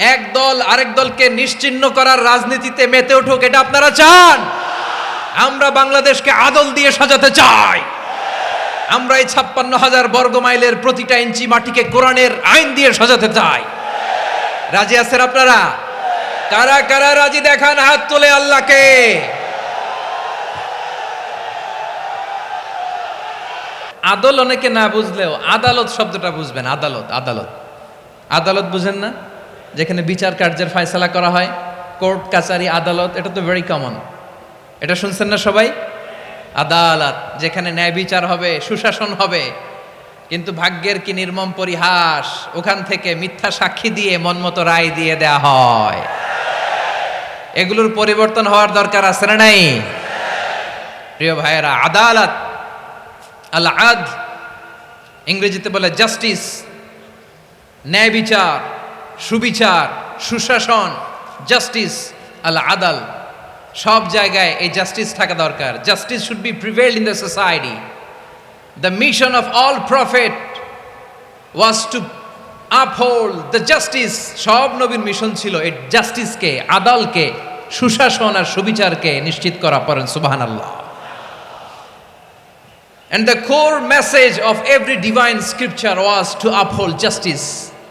এক দল আরেক দলকে নিশ্চিহ্ন করার রাজনীতিতে মেতে উঠুক, এটা আপনারা চান? আমরা বাংলাদেশকে আদল দিয়ে সাজাতে চাই। আমরা এই ছাপ্পান্ন হাজার বর্গ মাইলের প্রতিটা ইঞ্চি মাটিকে কোরআনের আইন দিয়ে সাজাতে চাই। রাজি আছেন আপনারা? কারা কারা রাজি? দেখান হাত তোলে আল্লাহকে। আদল অনেকে না বুঝলেও আদালত শব্দটা বুঝবেন, আদালত আদালত। আদালত বুঝেন না? যেখানে বিচার কার্যের ফয়সালা করা হয়, কোর্ট কাচারি আদালত, এটা তো ভেরি কমন এটা শুনছেন না সবাই? আদালত, যেখানে ন্যায় বিচার হবে, সুশাসন হবে। কিন্তু ভাগ্যের কি নির্মম পরিহাস, ওখান থেকে মিথ্যা সাক্ষী দিয়ে মনমতো রায় দিয়ে দেয়া হয়। এগুলোর পরিবর্তন হওয়ার দরকার আছে না নাই? প্রিয় ভাইয়েরা, আদালত আল আদ ইংরেজিতে বলে জাস্টিস ন্যায় বিচার সুবিচার, সুশাসন জাস্টিস আল আদাল। সব জায়গায় এই জাস্টিস থাকা দরকার। Justice should be prevail in the society the mission of all prophet was to uphold the justice সব নবীর মিশন ছিল এই জাস্টিসকে আদালকে, সুশাসন আর সুবিচারকে নিশ্চিত করা পড়েন সুবাহান আল্লাহ And the core message of every divine scripture was to uphold justice.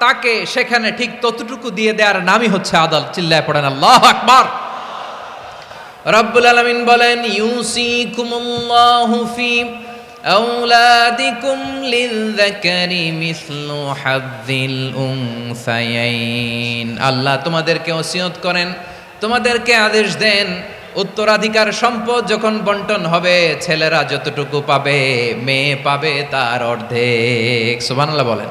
তাকে সেখানে ঠিক ততটুকু দিয়ে দেওয়ার নামই হচ্ছে আদাল চিল্লায় পড়েন আল্লাহ আকবার রব্বুল আলামিন বলেন ইউসিকুমুল্লাহু ফি أولادكم للذكر مثل حظ الأنثيين আল্লাহ তোমাদেরকে ওসিয়ত করেন তোমাদেরকে আদেশ দেন উত্তরাধিকার সম্পদ যখন বন্টন হবে ছেলেরা যতটুকু পাবে মেয়ে পাবে তার অর্ধেক সুবহানাল্লাহ বলেন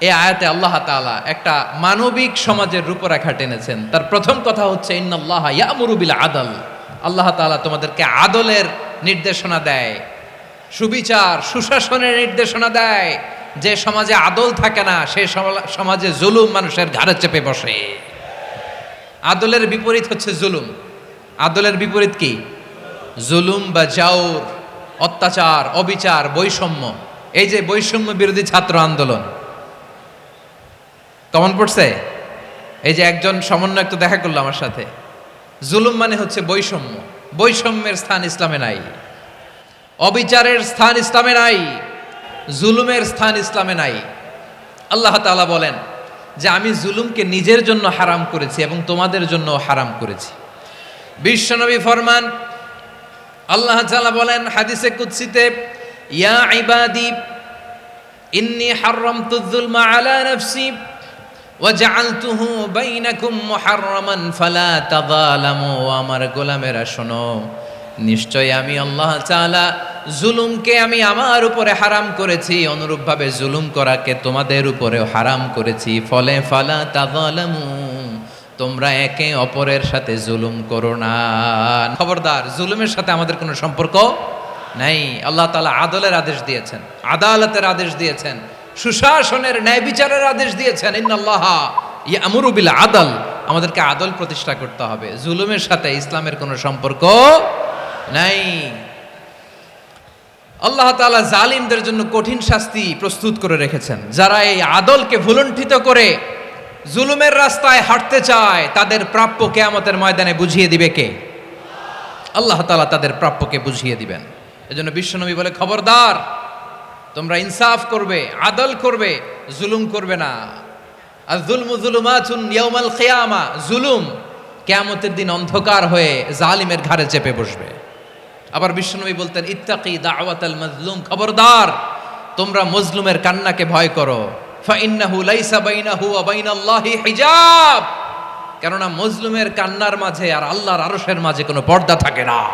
এই আয়াতে আল্লাহ তাআলা একটা মানবিক সমাজের রূপরেখা টেনেছেন। তার প্রথম কথা হচ্ছে, ইন্নাল্লাহ ইয়ামুরু বিল আদল। আল্লাহ তাআলা তোমাদেরকে আদলের নির্দেশনা দেয়, সুবিচার, সুশাসনের নির্দেশনা দেয়। যে সমাজে আদল থাকে না, সে সমাজে জুলুম মানুষের ঘাড়ে চেপে বসে। আদলের বিপরীত হচ্ছে জুলুম। আদলের বিপরীত কি? জুলুম বা জাউর, অত্যাচার, অবিচার, বৈষম্য। এই যে বৈষম্য বিরোধী ছাত্র আন্দোলন কমন পড়ছে? এই যে একজন সমন্বয়ক তো দেখা করল আমার সাথে। জুলুম মানে হচ্ছে বৈষম্য। বৈষম্যের স্থান ইসলামে নাই। অবিচারের স্থান ইসলামে নাই। জুলুমের স্থান ইসলামে নাই। আল্লাহ তাআলা বলেন যে আমি জুলুমকে নিজের জন্য হারাম করেছি এবং তোমাদের জন্য হারাম করেছি। বিশ্বনবী ফরমান আল্লাহ তাআলা বলেন হাদিসে কুদসিতে, ইয়া ইবাদি, ইন্নি হারামতু যুলমা আলা নাফসি। ওয়াজআলতুহু বাইনাকুম মুহাররামান ফালা তাযালামু। আমার গোলামেরা, শোনো নিশ্চয় আমি আল্লাহ তাআলা জুলুমকে আমি আমার উপরে হারাম করেছি, অনুরূপভাবে জুলুম করাকে তোমাদের উপরেও হারাম করেছি। ফলে ফালা তাযালামু, তোমরা একে অপরের সাথে জুলুম করো না। খবরদার, জুলুমের সাথে আমাদের কোনো সম্পর্ক নাই। আল্লাহ তাআলা আদলের আদেশ দিয়েছেন, আদালতের আদেশ দিয়েছেন। সুশাসনের ন্যায় বিচারের আদেশ দিয়েছেন, ইন্নাল্লাহ ইয়ামুরু বিল আদল। আমাদেরকে আদল প্রতিষ্ঠা করতে হবে। জুলুমের সাথে ইসলামের কোনো সম্পর্ক নাই। আল্লাহ তাআলা জালিমদের জন্য কঠিন শাস্তি প্রস্তুত করে রেখেছেন। যারা এই আদলকে ভুলণ্ঠিত করে জুলুমের রাস্তায় হাঁটতে চায়, তাদের প্রাপ্য কেয়ামতের ময়দানে বুঝিয়ে দিবে কে? আল্লাহ তাআলা তাদের প্রাপ্যকে বুঝিয়ে দিবেন। এজন্য বিশ্বনবী বলে, খবরদার তোমরা ইনসাফ করবে, আদল করবে, জুলুম করবে না। আর জুলমু জুলুমাতুন ইয়াউমাল খেয়ামা জুলুম কিয়ামতের দিন অন্ধকার হয়ে জালিমের ঘাড়ে চেপে বসবে। আবার বিশ্বনবী বলতেন, ইত্তাকি দাওয়াতাল মজলুম খবরদার, তোমরা মজলুমের কান্নাকে ভয় করো। ফাইন্নাহু লাইসা বাইনাহু ওয়া বাইনাল্লাহি হিজাব। কেননা মজলুমের কান্নার মাঝে আর আল্লাহর আরশের মাঝে কোনো পর্দা থাকে না।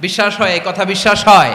বিশ্বাস হয়, এই কথা বিশ্বাস হয়।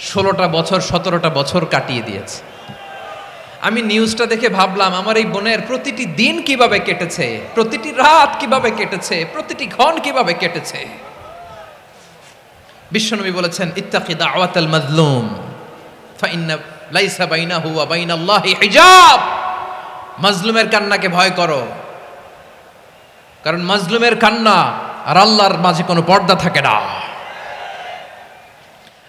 ষোলোটা বছর, সতেরোটা বছর কাটিয়ে দিয়েছে। আমি নিউজটা দেখে ভাবলাম, আমার এই বোনের প্রতিটি দিন কীভাবে কেটেছে? প্রতিটি রাত কীভাবে কেটেছে? প্রতিটি ক্ষণ কীভাবে কেটেছে? বিশ্বনবী বলেছেন, ইত্তাকি দাওয়াতাল মাজলুম ফাইন্না লাইসা বাইনাহু ওয়া বাইনাল্লাহি হিজাব। মাজলুমের কান্নাকে ভয় করো। কারণ মাজলুমের কান্না আর আল্লাহর মাঝে কোনো পর্দা থাকে না।